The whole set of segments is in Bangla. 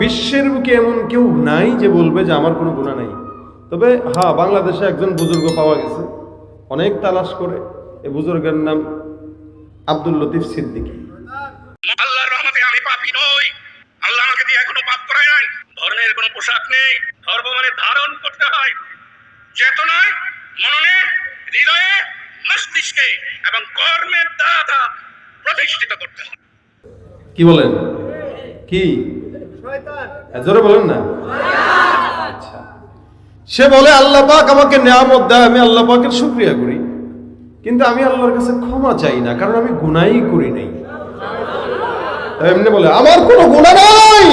বিশ্বের বুকে এমন কেউ নাই যে বলবে যে আমার কোনো গুণা নাই। তবে হ্যাঁ বাংলাদেশে একজন বুজুর্গ পাওয়া গেছে। অনেক তালাশ করে। এই বুজুর্গের নাম আব্দুল লতিফ সিদ্দিকী। আল্লাহর রহমতে আমি পাপী নই। আল্লাহ আমাকে দিয়ে এখনও পাপ করায় নাই। ধর্মের কোনো পোশাক নেই। ধর্ম মানে ধারণ করতে হয়। চেতনায় মননে হৃদয়ে মস্তিষ্কে এবং কর্মের দ্বারা প্রতিষ্ঠিত করতে হয়। কি বলেন? কি? জোরে বলেন না। আচ্ছা। সে বলে, আল্লাহ পাক আমাকে নিয়ামত দেয়, আমি আল্লাহ পাকের শুক্রিয়া করি। কিন্তু আমি আল্লাহর কাছে ক্ষমা চাই না, কারণ আমি গুনাই করি নাই। এমনি বলে, আমার কোনো গুণা নাই!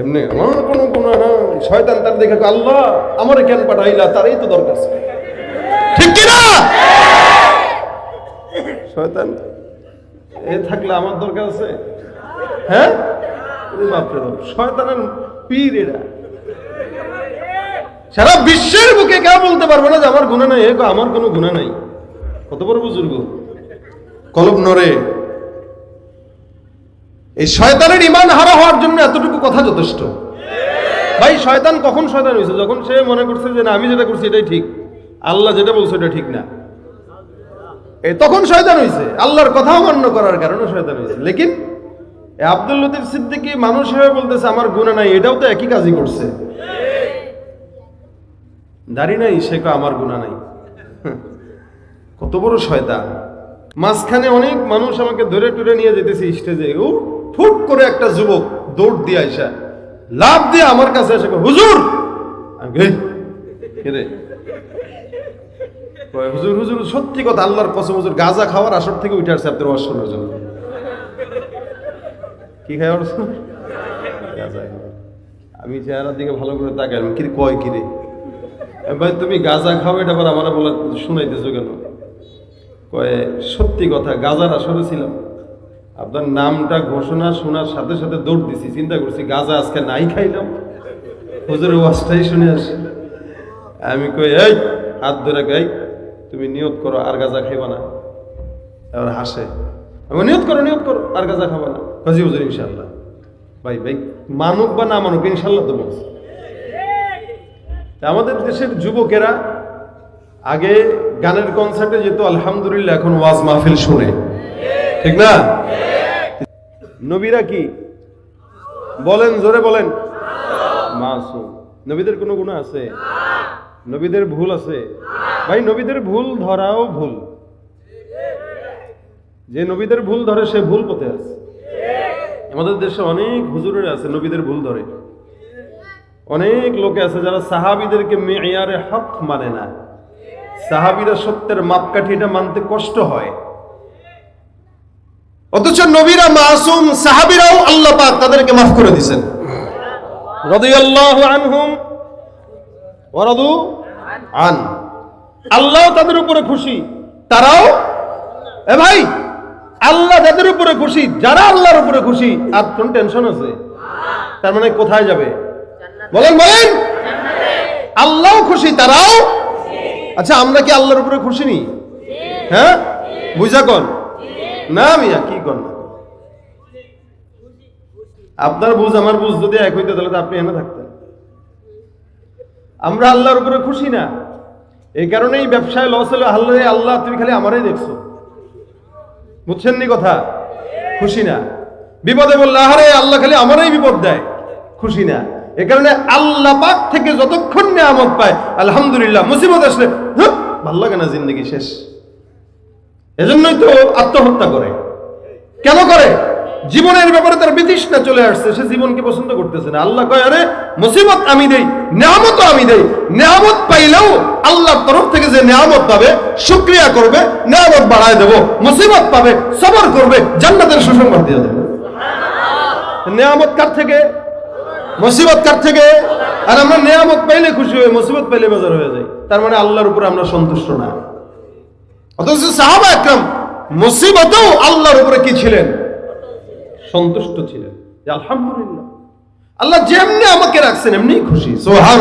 এমনি, আমার কোনো গুণা নাই। শয়তান তার দেখে আল্লাহ, আমার কেন পাঠাইলা? তারই তো দরকার। ঠিক কি না? শয়তান, এ থাকলে আমার দরকার আছে? হ্যাঁ? সারা বিশ্বের বুকে কেউ বলতে পারবে না যে আমার গুণা নাই আমার কোনো গুণা নাই। কত বড় বুজুর্গ। কলব নরে এই শয়তানের ইমান হারা হওয়ার জন্য এতটুকু কথা যথেষ্ট। ভাই, শয়তান কখন শয়তান হয়েছে যখন সে মনে করছে যে না, আমি যেটা করছি এটাই ঠিক, আল্লাহ যেটা বলছে এটা ঠিক না। তখন শয়তান হয়েছে আল্লাহর কথা অমান্য করার কারণে শয়তান হয়েছে লেকিন আব্দুল লতিফ সিদ্দিকী মানুষ হয়ে বলতেছে, আমার গুণা নাই। এটাও তো একই কাজই করছে। দাড়ি নাই, সে আমার গুণা নাই। কত বড় শয়তান। মাঝখানে অনেক মানুষ আমাকে ধরে টুরে নিয়ে যেতেছে স্টেজে। ও ফুট করে একটা যুবক দৌড় দিয়ে আইসা লাভ দিয়ে আমার কাছে এসে হুজুর! হুজুর হুজুর, সত্যি কথা, আল্লাহর কসম, হুজুর, গাঁজা খাওয়ার আসর থেকে উঠে আসছে আপনার ওয়াশ জন্য। কি খাই ওর আমি চেহারার দিকে ভালো করে তাকাই কি কয় কিরে? ভাই, তুমি গাঁজা খাও, এটা আবার আমার বলে শুনাইতেছো কেন? কয়, সত্যি কথা, গাজার আসরে ছিলাম। আপনার নামটা, ঘোষণা শোনার সাথে সাথে দৌড় দিছি, চিন্তা করছি গাজা আজকে নাই খাইলাম। হুজুরের ওয়াজটাই শুনে আসি। আমি কই, এই, হাত ধরে গাই তুমি নিয়ত করো, আর গাজা খাইবা না। এবার হাসে। আমি নিয়ত করো নিয়ত করো, আর গাজা খাবা না। কাজী হুজুর ইনশাল্লাহ ভাই ভাই, মানুক বা না মানুক ইনশাল্লাহ তো বলছে। আমাদের দেশের যুবকেরা আগে গানের কনসার্টে যেত, আলহামদুলিল্লাহ এখন ওয়াজ মাহফিল শুনে। ঠিক না? নবীরা কি? বলেন, জোরে বলেন। মাসুম। নবীদের কোনো গুণ আছে? নবীদের ভুল আছে? ভাই, নবীদের ভুল ধরাও ভুল। যে নবীদের ভুল ধরে, সে ভুল পথে আছে। আমাদের দেশে অনেক হুজুরের আছে নবীদের ভুল ধরে। অনেক লোকে আছে যারা সাহাবিদেরকে মেয়ারে হক মানে না। সাহাবিরা সত্যের মাপকাঠি এটা মানতে কষ্ট হয়। অথচ নবীরা মাসুম সাহাবিরাও আল্লাহ পাক তাদেরকে মাফ করে দিয়েছেন। রাদিয়াল্লাহু আনহুম ওয়া রাদু আন। আল্লাহ তাদের উপরে খুশি। তারাও, এ ভাই আল্লাহ যাদের উপরে খুশি যারা আল্লাহর উপরে খুশি আর কোন টেনশন আছে? তার মানে কোথায় যাবে? বলেন বলেন। আল্লাহ খুশি তারাও? আচ্ছা আমরা কি আল্লাহর উপরে খুশি নি? হ্যাঁ? বুঝা কন। না মিয়া কি কন না আপনার বুঝ আমার বুঝ যদি এক হইতে তাহলে তো আপনি এনে থাকতেন। আমরা আল্লাহর উপরে খুশি না। এই কারণেই ব্যবসায় লস হলো আল্লাহ আল্লাহ তুমি খালি আমারই দেখছ। বুঝছেন নি কথা? খুশি না। বিপদে বললে, আহারে, আল্লাহ খালি আমারই বিপদ দেয়। খুশি না। এ কারণে আল্লাহ পাক থেকে যতক্ষণ নিয়ামত পায়, আলহামদুলিল্লাহ, মুসিবত আসলে ভালো লাগে না জিন্দগি শেষ। এজন্যই তো আত্মহত্যা করে। কেন করে? জীবনের ব্যাপারে তার বিতৃষ্ণা চলে আসছে সে জীবনকে পছন্দ করতেছে না। আল্লাহ কয় আরে মুসিবত আমি দেই নিয়ামত আমি দেই। নিয়ামত পাইলেও আল্লাহর তরফ থেকে যে নিয়ামত পাবে শুক্রিয়া করবে নিয়ামত বাড়ায় দেব। মুসিবত পাবে সবর করবে জান্নাতের সুসংবাদ দিয়ে দেবে। নিয়ামত কার থেকে? মুসিবত কার থেকে? আর আমরা নিয়ামত পাইলে খুশি হয়ে মুসিবত পাইলে বেজার হয়ে যাই। তার মানে আল্লাহর উপরে আমরা সন্তুষ্ট না। অথচ সাহাবা একরাম মুসিবতেও আল্লাহর উপরে কি ছিলেন? সন্তুষ্ট ছিলেন। আলহামদুলিল্লাহ। আল্লাহ যেমনি আমাকে রাখছেন এমনি খুশি। সোহান